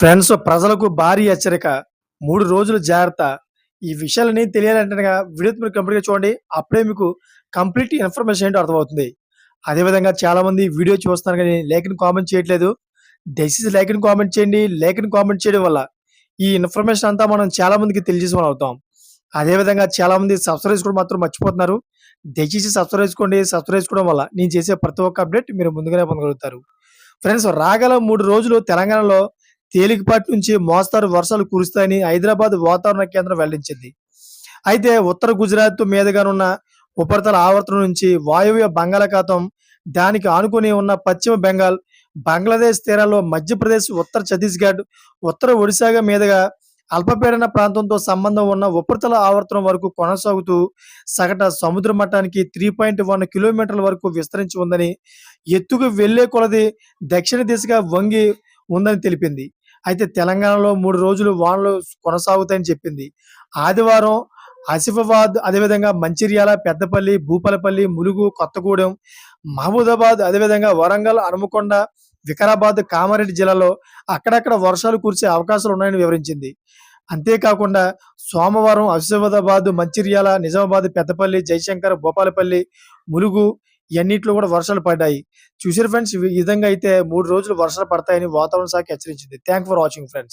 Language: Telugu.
ఫ్రెండ్స్ ప్రజలకు భారీ హెచ్చరిక. మూడు రోజులు జాగ్రత్త. ఈ విషయాలని తెలియాలంటే గనక వీడియో మీరు కంప్లీట్గా చూడండి. అప్పుడే మీకు కంప్లీట్ ఇన్ఫర్మేషన్ ఏంటో అర్థమవుతుంది. అదేవిధంగా చాలామంది వీడియో చూస్తున్నారు కానీ లేఖని కామెంట్ చేయట్లేదు. దయచేసి లేఖని కామెంట్ చేయండి. లేఖని కామెంట్ చేయడం వల్ల ఈ ఇన్ఫర్మేషన్ అంతా మనం చాలామందికి తెలియజేసుకొని అవుతాం. అదేవిధంగా చాలామంది సబ్స్క్రైబ్ కూడా మాత్రం మర్చిపోతున్నారు. దయచేసి సబ్స్క్రైబ్ చేసుకోండి సబ్స్క్రైబ్ చేసుకోవడం వల్ల నేను చేసే ప్రతి ఒక్క అప్డేట్ మీరు ముందుగానే పొందగలుగుతారు. ఫ్రెండ్స్ రాగల మూడు రోజులు తెలంగాణలో తేలికపాటి నుంచి మోస్తారు వర్షాలు కురుస్తాయని హైదరాబాద్ వాతావరణ కేంద్రం వెల్లడించింది. అయితే ఉత్తర గుజరాత్ మీదుగానున్న ఉపరితల ఆవర్తనం నుంచి వాయువ్య బంగాళాఖాతం దానికి ఆనుకుని ఉన్న పశ్చిమ బెంగాల్ బంగ్లాదేశ్ తీరాల్లో మధ్యప్రదేశ్ ఉత్తర ఛత్తీస్గఢ్ ఉత్తర ఒడిశాగా మీదుగా అల్పపీడన ప్రాంతంతో సంబంధం ఉన్న ఉపరితల ఆవర్తనం వరకు కొనసాగుతూ సగట సముద్ర మట్టానికి త్రీ పాయింట్ వన్ కిలోమీటర్ల వరకు విస్తరించి ఉందని ఎత్తుకు వెళ్ళే కొలది దక్షిణ దిశగా వంగి ఉందని తెలిపింది. అయితే తెలంగాణలో మూడు రోజులు వానలు కొనసాగుతాయని చెప్పింది. ఆదివారం ఆసిఫాబాద్ అదేవిధంగా మంచిర్యాల పెద్దపల్లి భూపాలపల్లి ములుగు కొత్తగూడెం మహబూదాబాద్ అదేవిధంగా వరంగల్ హనుమకొండ వికారాబాద్ కామారెడ్డి జిల్లాలో అక్కడక్కడ వర్షాలు కురిసే అవకాశాలు ఉన్నాయని వివరించింది. అంతేకాకుండా సోమవారం ఆసిఫాబాద్ మంచిర్యాల నిజామాబాద్ పెద్దపల్లి జయశంకర్ భూపాలపల్లి ములుగు ఇవన్నిట్లో కూడా వర్షాలు పడ్డాయి. చూసారు ఫ్రెండ్స్ ఈ విధంగా అయితే మూడు రోజులు వర్షాలు పడతాయని వాతావరణ శాఖ హెచ్చరించింది. Thank for watching friends